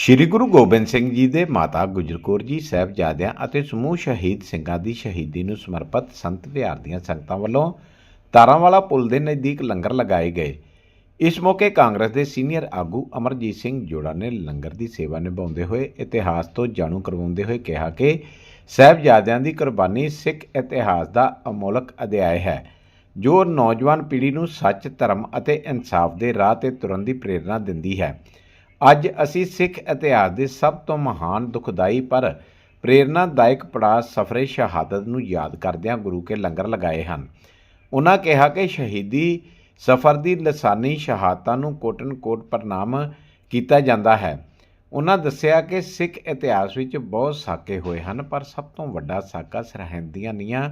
ਸ਼੍ਰੀ ਗੁਰੂ ਗੋਬਿੰਦ ਸਿੰਘ ਜੀ ਦੇ ਮਾਤਾ ਗੁਜਰ ਕੌਰ ਜੀ, ਸਾਹਿਬਜ਼ਾਦਿਆਂ ਅਤੇ ਸਮੂਹ ਸ਼ਹੀਦ ਸਿੰਘਾਂ ਦੀ ਸ਼ਹੀਦੀ ਨੂੰ ਸਮਰਪਿਤ ਸੰਤ ਵਿਹਾਰ ਦੀਆਂ ਸੰਗਤਾਂ ਵੱਲੋਂ ਤਾਰਾਂਵਾਲਾ ਪੁਲ ਦੇ ਨਜ਼ਦੀਕ ਲੰਗਰ ਲਗਾਏ ਗਏ। ਇਸ ਮੌਕੇ ਕਾਂਗਰਸ ਦੇ ਸੀਨੀਅਰ ਆਗੂ ਅਮਰਜੀਤ ਸਿੰਘ ਜੋੜਾ ਨੇ ਲੰਗਰ ਦੀ ਸੇਵਾ ਨਿਭਾਉਂਦੇ ਹੋਏ ਇਤਿਹਾਸ ਤੋਂ ਜਾਣੂ ਕਰਵਾਉਂਦੇ ਹੋਏ ਕਿਹਾ ਕਿ ਸਾਹਿਬਜ਼ਾਦਿਆਂ ਦੀ ਕੁਰਬਾਨੀ ਸਿੱਖ ਇਤਿਹਾਸ ਦਾ ਅਮੋਲਕ ਅਧਿਆਇ ਹੈ, ਜੋ ਨੌਜਵਾਨ ਪੀੜ੍ਹੀ ਨੂੰ ਸੱਚ, ਧਰਮ ਅਤੇ ਇਨਸਾਫ ਦੇ ਰਾਹ ਤੇ ਤੁਰਨ ਦੀ ਪ੍ਰੇਰਣਾ ਦਿੰਦੀ ਹੈ। ਅੱਜ ਅਸੀਂ ਸਿੱਖ ਇਤਿਹਾਸ ਦੇ ਸਭ ਤੋਂ ਮਹਾਨ ਦੁਖਦਾਈ ਪਰ ਪ੍ਰੇਰਨਾਦਾਇਕ ਪੜਾਅ ਸਫਰੇ ਸ਼ਹਾਦਤ ਨੂੰ ਯਾਦ ਕਰਦਿਆਂ ਗੁਰੂ ਕੇ ਲੰਗਰ ਲਗਾਏ ਹਨ। ਉਹਨਾਂ ਕਿਹਾ ਕਿ ਸ਼ਹੀਦੀ ਸਫਰ ਦੀ ਲਸਾਨੀ ਸ਼ਹਾਦਤਾਂ ਨੂੰ ਕੋਟਨ ਕੋਟ ਪ੍ਰਣਾਮ ਕੀਤਾ ਜਾਂਦਾ ਹੈ। ਉਹਨਾਂ ਦੱਸਿਆ ਕਿ ਸਿੱਖ ਇਤਿਹਾਸ ਵਿੱਚ ਬਹੁਤ ਸਾਕੇ ਹੋਏ ਹਨ, ਪਰ ਸਭ ਤੋਂ ਵੱਡਾ ਸਾਕਾ ਸਰਹੰਦ ਦੀਆਂ ਨੀਹਾਂ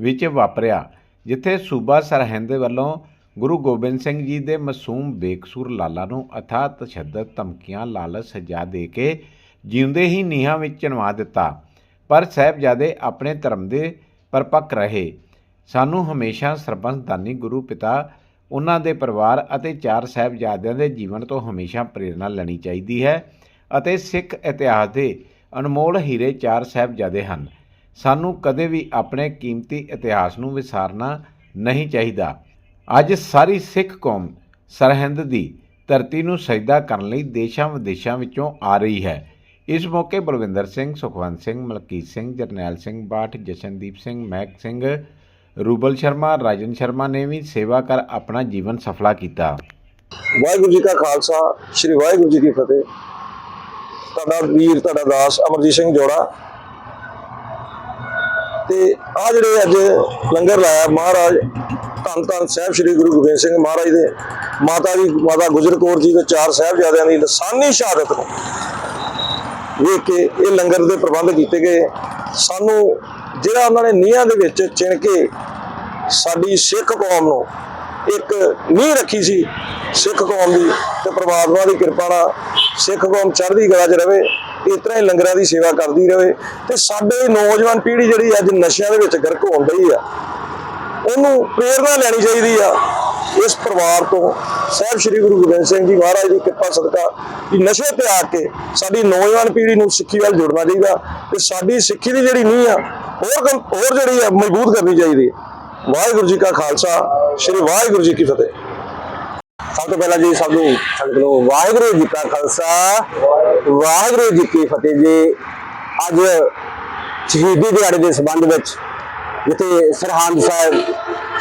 ਵਿੱਚ ਵਾਪਰਿਆ, ਜਿੱਥੇ ਸੂਬਾ ਸਰਹੰਦ ਵੱਲੋਂ ਗੁਰੂ ਗੋਬਿੰਦ ਸਿੰਘ ਜੀ ਦੇ ਮਾਸੂਮ ਬੇਕਸੂਰ ਲਾਲਾ ਨੂੰ ਅਥਾ ਤਸ਼ੱਦਦ ਧਮਕੀਆਂ ਲਾਲਚ ਸਜ਼ਾ ਦੇ ਕੇ ਜਿਉਂਦੇ ਹੀ ਨੀਹਾਂ ਵਿੱਚ ਚਿਣਵਾ ਦਿੱਤਾ। ਪਰ ਸਾਹਿਬਜ਼ਾਦੇ ਆਪਣੇ ਧਰਮ ਦੇ ਪਰਪੱਕ ਰਹੇ। ਸਾਨੂੰ ਹਮੇਸ਼ਾ ਸਰਬੰਸਦਾਨੀ ਗੁਰੂ ਪਿਤਾ, ਉਹਨਾਂ ਦੇ ਪਰਿਵਾਰ ਅਤੇ ਚਾਰ ਸਾਹਿਬਜ਼ਾਦਿਆਂ ਦੇ ਜੀਵਨ ਤੋਂ ਹਮੇਸ਼ਾ ਪ੍ਰੇਰਣਾ ਲੈਣੀ ਚਾਹੀਦੀ ਹੈ ਅਤੇ ਸਿੱਖ ਇਤਿਹਾਸ ਦੇ ਅਨਮੋਲ ਹੀਰੇ ਚਾਰ ਸਾਹਿਬਜ਼ਾਦੇ ਹਨ। ਸਾਨੂੰ ਕਦੇ ਵੀ ਆਪਣੇ ਕੀਮਤੀ ਇਤਿਹਾਸ ਨੂੰ ਵਿਸਾਰਨਾ ਨਹੀਂ ਚਾਹੀਦਾ। ਅੱਜ ਸਾਰੀ ਸਿੱਖ ਕੌਮ ਸਰਹੰਦ ਦੀ ਧਰਤੀ ਨੂੰ ਸਜਦਾ ਕਰਨ ਲਈ ਦੇਸ਼ਾਂ ਵਿਦੇਸ਼ਾਂ ਵਿੱਚੋਂ ਆ ਰਹੀ ਹੈ। ਇਸ ਮੌਕੇ ਬਲਵਿੰਦਰ ਸਿੰਘ, ਸੁਖਵੰਤ ਸਿੰਘ, ਮਲਕੀਤ ਸਿੰਘ, ਜਰਨੈਲ ਸਿੰਘ ਬਾਠ, ਜਸ਼ਨਦੀਪ ਸਿੰਘ, ਮਹਿਕ ਸਿੰਘ, ਰੂਬਲ ਸ਼ਰਮਾ, ਰਾਜਨ ਸ਼ਰਮਾ ਨੇ ਵੀ ਸੇਵਾ ਕਰ ਆਪਣਾ ਜੀਵਨ ਸਫਲਾ ਕੀਤਾ। ਵਾਹਿਗੁਰੂ ਜੀ ਕਾ ਖਾਲਸਾ, ਸ੍ਰੀ ਵਾਹਿਗੁਰੂ ਜੀ ਕੀ ਫਤਿਹ। ਤੁਹਾਡਾ ਵੀਰ, ਤੁਹਾਡਾ ਦਾਸ ਅਮਰਜੀਤ ਸਿੰਘ ਜੋੜਾ। ਤੇ ਆ ਜਿਹੜੇ ਅੱਜ ਲੰਗਰ ਲਾਇਆ ਮਹਾਰਾਜ ਧੰਨ ਧੰਨ ਸਾਹਿਬ ਸ੍ਰੀ ਗੁਰੂ ਗੋਬਿੰਦ ਸਿੰਘ ਮਹਾਰਾਜ ਦੇ ਮਾਤਾ ਜੀ, ਮਾਤਾ ਗੁਜਰ ਕੌਰ ਜੀ ਦੇ ਚਾਰ ਸਾਹਿਬਜ਼ਾਦਿਆਂ ਦੀ ਲਸਾਨੀ ਸ਼ਹਾਦਤ ਨੂੰ ਵੇਖ ਕੇ ਇਹ ਲੰਗਰ ਦੇ ਪ੍ਰਬੰਧ ਕੀਤੇ ਗਏ। ਸਾਨੂੰ ਜਿਹੜਾ ਉਹਨਾਂ ਨੇ ਨੀਹਾਂ ਦੇ ਵਿੱਚ ਚਿਣ ਕੇ ਸਾਡੀ ਸਿੱਖ ਕੌਮ ਨੂੰ ਇੱਕ ਨੀਂਹ ਰੱਖੀ ਸੀ, ਸਿੱਖ ਕੌਮ ਦੀ ਤੇ ਪ੍ਰਮਾਤਮਾ ਦੀ ਕਿਰਪਾ ਨਾਲ ਸਿੱਖ ਕੌਮ ਚੜ੍ਹਦੀ ਕਲਾ 'ਚ ਰਵੇ, ਇਸ ਤਰ੍ਹਾਂ ਹੀ ਲੰਗਰਾਂ ਦੀ ਸੇਵਾ ਕਰਦੀ ਰਵੇ ਤੇ ਸਾਡੇ ਨੌਜਵਾਨ ਪੀੜ੍ਹੀ ਜਿਹੜੀ ਅੱਜ ਨਸ਼ਿਆਂ ਦੇ ਵਿੱਚ ਗਰਕ ਹੋਣ ਰਹੀ ਆ ਉਹਨੂੰ ਪ੍ਰੇਰਣਾ ਲੈਣੀ ਚਾਹੀਦੀ ਆ ਇਸ ਪਰਿਵਾਰ ਤੋਂ। ਸਾਹਿਬ ਸ੍ਰੀ ਗੁਰੂ ਗੋਬਿੰਦ ਸਿੰਘ ਜੀ ਮਹਾਰਾਜ ਦੀ ਕਿਰਪਾ ਸਦਕਾ ਕਿ ਨਸ਼ੇ ਤਿਆਗ ਕੇ ਸਾਡੀ ਨੌਜਵਾਨ ਪੀੜ੍ਹੀ ਨੂੰ ਸਿੱਖੀ ਵੱਲ ਜੋੜਨਾ ਚਾਹੀਦਾ ਤੇ ਸਾਡੀ ਸਿੱਖੀ ਦੀ ਜਿਹੜੀ ਨੀਂਹ ਆ, ਹੋਰ ਹੋਰ ਜਿਹੜੀ ਆ ਮਜ਼ਬੂਤ ਕਰਨੀ ਚਾਹੀਦੀ ਹੈ ਵਾਹਿਗੁਰੂ ਜੀ ਕਾ ਖਾਲਸਾ, ਸ੍ਰੀ ਵਾਹਿਗੁਰੂ ਜੀ ਕੀ ਫਤਿਹ। ਸਭ ਤੋਂ ਪਹਿਲਾਂ ਜੀ ਸਭ ਨੂੰ ਸੰਗਤ ਨੂੰ ਵਾਹਿਗੁਰੂ ਜੀ ਕਾ ਖਾਲਸਾ, ਵਾਹਿਗੁਰੂ ਜੀ ਕੀ ਫਤਿਹ ਜੀ। ਅੱਜ ਸ਼ਹੀਦੀ ਦਿਹਾੜੇ ਦੇ ਸੰਬੰਧ ਵਿੱਚ ਜਿੱਥੇ ਸਰਹੰਦ ਸਾਹਿਬ,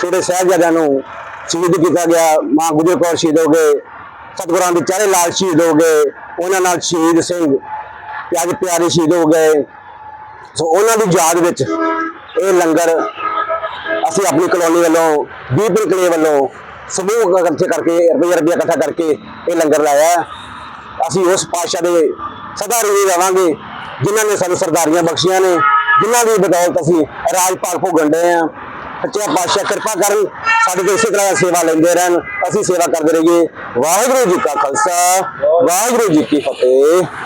ਛੋਟੇ ਸਾਹਿਬਜ਼ਾਦਿਆਂ ਨੂੰ ਸ਼ਹੀਦ ਕੀਤਾ ਗਿਆ। ਮਾਂ ਗੁਜਰ ਕੌਰ ਸ਼ਹੀਦ ਹੋ ਗਏ, ਸਤਿਗੁਰਾਂ ਦੇ ਚਾਰੇ ਲਾਲ ਸ਼ਹੀਦ ਹੋ ਗਏ, ਉਹਨਾਂ ਨਾਲ ਸ਼ਹੀਦ ਸਿੰਘ ਤੇ ਪਿਆਰੇ ਸ਼ਹੀਦ ਹੋ ਗਏ। ਸੋ ਉਹਨਾਂ ਦੀ ਯਾਦ ਵਿੱਚ ਇਹ ਲੰਗਰ ਅਸੀਂ ਆਪਣੀ ਕਲੋਨੀ ਵੱਲੋਂ ਦੀਪਨ ਕਲੇ ਵੱਲੋਂ ਸਮੂਹ ਇਕੱਠੇ ਕਰਕੇ, ਰੁਪਈਆ ਰੁਪਈਆ ਇਕੱਠਾ ਕਰਕੇ ਇਹ ਲੰਗਰ ਲਾਇਆ। ਅਸੀਂ ਉਸ ਪਾਤਸ਼ਾਹ ਦੇ ਸਦਾ ਰੂਹੀ ਰਵਾਂਗੇ, ਜਿਨ੍ਹਾਂ ਨੇ ਸਾਨੂੰ ਸਰਦਾਰੀਆਂ ਬਖਸ਼ੀਆਂ ਨੇ। ਜਿਨ੍ਹਾਂ ਦੀ ਬਦੌਲਤ ਅਸੀਂ ਰਾਜ ਭਾਗ ਭੋਗਣ ਡਏ ਆ। ਸੱਚਾ ਪਾਤਸ਼ਾਹ ਕਿਰਪਾ ਕਰਨ, ਸਾਡੇ ਤੋਂ ਇਸੇ ਤਰ੍ਹਾਂ ਸੇਵਾ ਲੈਂਦੇ ਰਹਿਣ, ਅਸੀਂ ਸੇਵਾ ਕਰਦੇ ਰਹੀਏ। ਵਾਹਿਗੁਰੂ ਜੀ ਕਾ ਖਾਲਸਾ, ਵਾਹਿਗੁਰੂ ਜੀ ਕੀ ਫਤਿਹ।